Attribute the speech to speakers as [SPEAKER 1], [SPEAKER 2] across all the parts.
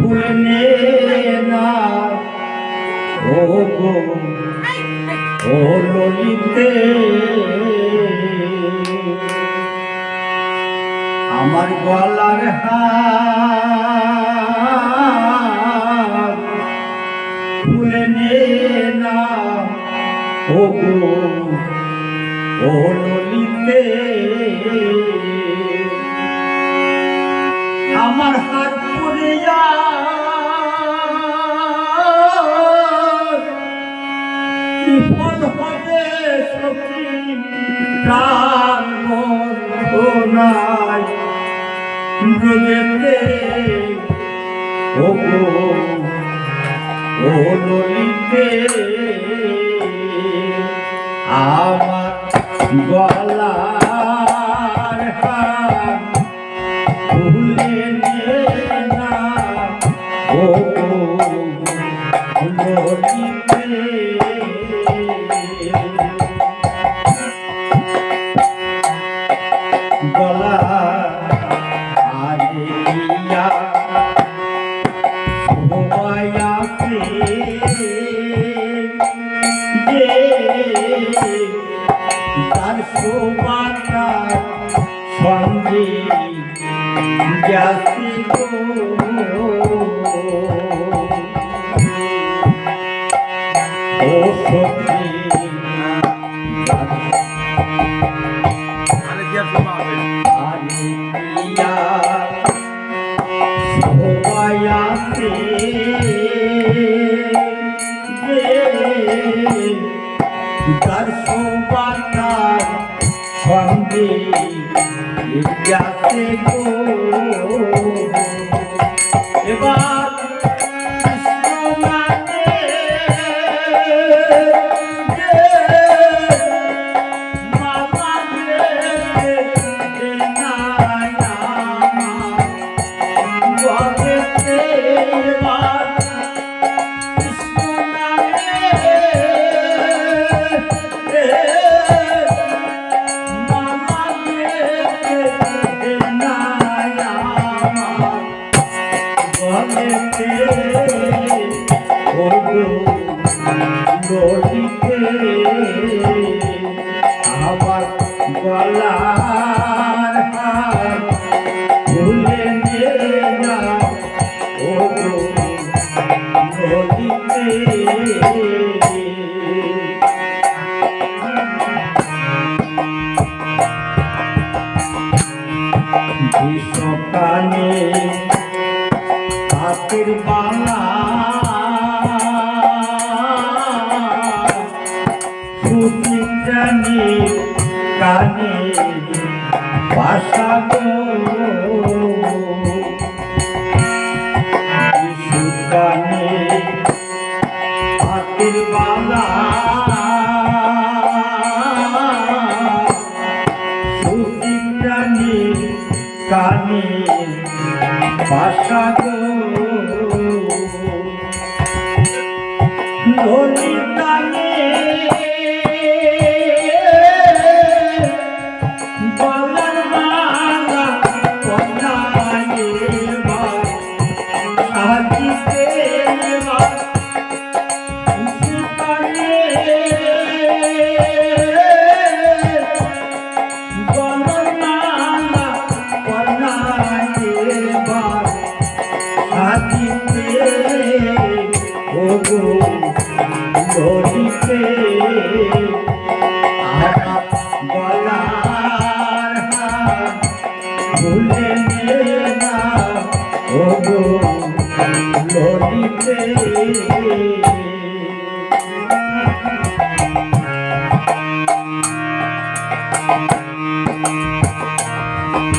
[SPEAKER 1] ভুলে না। ও গো, ও ললিতে। আমার গলার হার ভুলে নে। না ও গো, ও ললিতে। আমার হাত পুরিয়া প্রাণ নাই ব্রজেতে। ও ও ললিতে আমার গলার হার ভুলে না। ও তার শোভাটা সঙ্গে যাসি তার শোভাটার সঙ্গে যাচ্ছে গো আমার গলার ভুলে নে না ও নদীতে। বিশ্বকানে হাতের বালা কানে বাসা গো বিশ্বকানে হাতের বালা। সুচিত্রানি কানে বাসা গো ললিতানে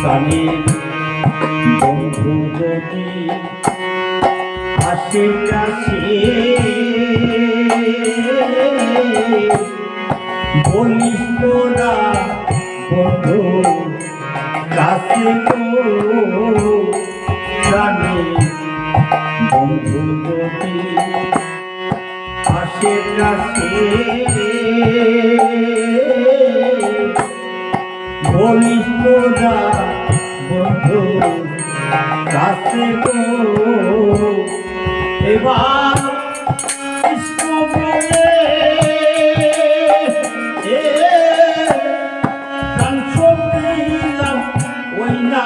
[SPEAKER 1] প্রাণীর বন্ধু যদি আসে আসে বলিস তোরা বন্ধু কাছে তো প্রাণী বন্ধু যদি আসে কাছে আছে তো এবার কৃষ্ণ পেলে ওই না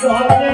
[SPEAKER 1] জলে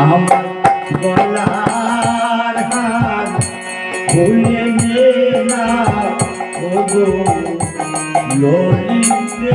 [SPEAKER 1] আমার গলার হাত ভুলে নে না ওগো লড়িতে